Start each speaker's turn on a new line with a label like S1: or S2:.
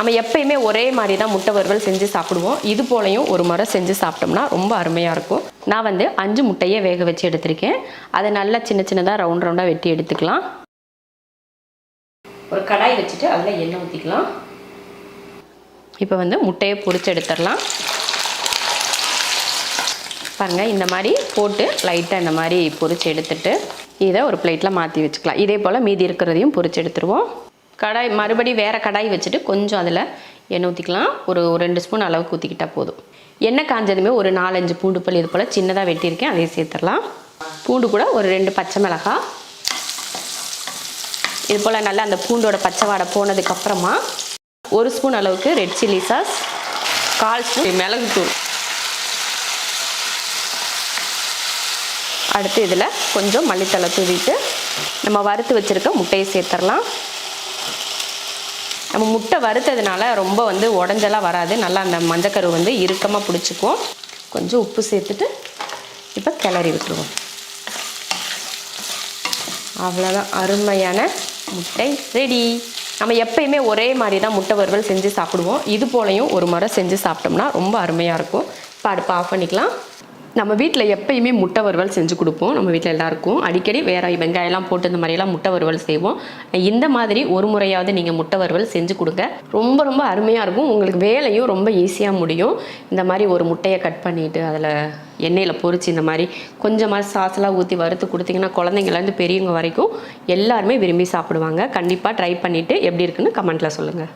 S1: நம்ம எப்பயுமே ஒரே மாதிரி தான் முட்டை வறுவல் செஞ்சு சாப்பிடுவோம். இது போலையும் ஒரு முறை செஞ்சு சாப்பிட்டோம்னா ரொம்ப அருமையாக இருக்கும். நான் வந்து அஞ்சு முட்டையை வேக வச்சு எடுத்திருக்கேன். அதை நல்லா சின்ன சின்னதாக ரவுண்ட் ரவுண்டாக வெட்டி எடுத்துக்கலாம். ஒரு கடாய் வச்சுட்டு அதில் எண்ணெய் ஊற்றிக்கலாம் இப்போ வந்து முட்டையை பொறிச்சு எடுத்துடலாம். பாருங்கள் இந்த மாதிரி போட்டு லைட்டாக இந்த மாதிரி பொறிச்சு எடுத்துட்டு இதை ஒரு பிளேட்டில் மாற்றி வச்சுக்கலாம். இதே போல் மீதி இருக்கிறதையும் பொரிச்சு எடுத்துருவோம். கடாய் மறுபடி வேறு கடாய் வச்சுட்டு கொஞ்சம் அதில் எண்ணெய் ஊற்றிக்கலாம் ஒரு ஒரு ரெண்டு ஸ்பூன் அளவுக்கு ஊற்றிக்கிட்டால் போதும். எண்ணெய் காஞ்சதுமே ஒரு நாலஞ்சு பூண்டு பள்ளி இது போல் சின்னதாக வெட்டியிருக்கேன். அதையும் சேர்த்துடலாம். பூண்டு கூட ஒரு ரெண்டு பச்சை மிளகாய் இது போல் நல்லா அந்த பூண்டோட பச்சை வாடை போனதுக்கப்புறமா ஒரு ஸ்பூன் அளவுக்கு ரெட் சில்லி சாஸ் கால் ஸ்பூன் மிளகுத்தூள் அடுத்து இதில் கொஞ்சம் மல்லித்தலை தூவிட்டு நம்ம வறுத்து வச்சுருக்க முட்டையை சேர்த்துடலாம். நம்ம முட்டை வறுத்ததுனால ரொம்ப வந்து உடஞ்செல்லாம் வராது. நல்லா அந்த மஞ்சக்கரு வந்து இறுக்கமாக பிடிச்சிக்கும். கொஞ்சம் உப்பு சேர்த்துட்டு இப்போ கிளறி விட்டுருவோம். அவ்வளோதான் அருமையான முட்டை ரெடி நம்ம எப்பயுமே ஒரே மாதிரி தான் முட்டை வறுவல் செஞ்சு சாப்பிடுவோம். இது போலையும் ஒரு முறை செஞ்சு சாப்பிட்டோம்னா ரொம்ப அருமையாக இருக்கும். இப்போ அடுப்பு ஆஃப் பண்ணிக்கலாம். நம்ம வீட்டில் எப்பயுமே முட்டை வறுவல் செஞ்சு கொடுப்போம். நம்ம வீட்டில் எல்லாருக்கும். அடிக்கடி வேற வெங்காயம்லாம் போட்டு இந்த மாதிரியெல்லாம் முட்டை வறுவல் செய்வோம். இந்த மாதிரி ஒரு முறையாவது நீங்கள் முட்டை வறுவல் செஞ்சு கொடுங்க. ரொம்ப ரொம்ப அருமையாக இருக்கும். உங்களுக்கு வேலையும் ரொம்ப ஈஸியாக முடியும். இந்த மாதிரி ஒரு முட்டையை கட் பண்ணிவிட்டு அதில் எண்ணெயில் பொறிச்சு இந்த மாதிரி கொஞ்சமாக சாஸ்லாம் ஊற்றி வறுத்து கொடுத்தீங்கன்னா குழந்தைங்கலேருந்து பெரியவங்க வரைக்கும் எல்லாருமே விரும்பி சாப்பிடுவாங்க. கண்டிப்பாக ட்ரை பண்ணிவிட்டு எப்படி இருக்குன்னு கமெண்ட்டில் சொல்லுங்கள்